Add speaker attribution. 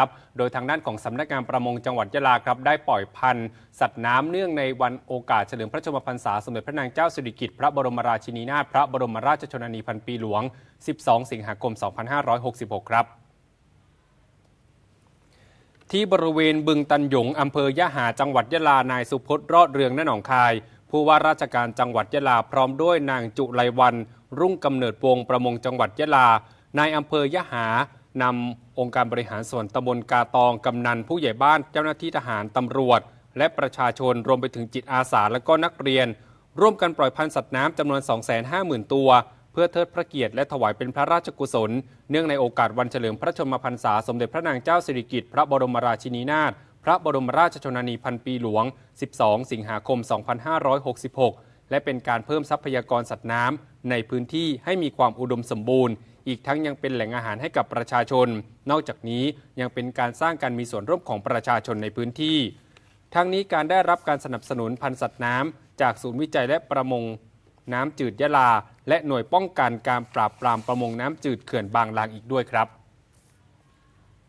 Speaker 1: ครับ โดยทางด้านของสำนักงานประมงจังหวัดยะลาครับ ได้ปล่อยพันธุ์สัตว์น้ำเนื่องในวันโอกาสเฉลิมพระชนมพรรษา สมเด็จพระนางเจ้าสิริกิติ์พระบรมราชินีนาถพระบรมราชชนนีพันปีหลวง 12 สิงหาคม 2566 ครับที่บริเวณบึงตันหยงอำเภอยะหาจังหวัดยะลานายสุพจน์รอดเรืองนหนองคาย ผู้ว่าราชการจังหวัดยะลาพร้อมด้วยนางจุไลวัน รุ่งกำเนิดวงประมงจังหวัดยะลานายอำเภอยะหา นำองค์การบริหารส่วนตำบลกาตองกำนันผู้ใหญ่บ้านเจ้าหน้าที่ทหารตำรวจ และประชาชนรวมไปถึงจิตอาสาและก็นักเรียน ร่วมกันปล่อยพันธุ์สัตว์น้ำจำนวน 250,000 ตัว เพื่อเทิดพระเกียรติและถวายเป็นพระราชกุศล เนื่องในโอกาสวันเฉลิมพระชนมพรรษาสมเด็จพระนางเจ้าสิริกิติ์พระบรมราชินีนาถพระบรมราชชนนีพันปีหลวง 12 สิงหาคม 2566 และเป็นการเพิ่มทรัพยากรสัตว์น้ำ ในพื้นที่ให้มีความอุดมสมบูรณ์ อีกทั้งยังเป็นแหล่งอาหารให้กับประชาชน นอกจากนี้ยังเป็นการสร้างการมีส่วนร่วมของประชาชนในพื้นที่ ทั้งนี้การได้รับการสนับสนุนพันธุ์สัตว์น้ำจากศูนย์วิจัยและประมงน้ำจืดยะลา และหน่วยป้องกันการปราบปรามประมงน้ำจืดเขื่อนบางลางอีกด้วยครับ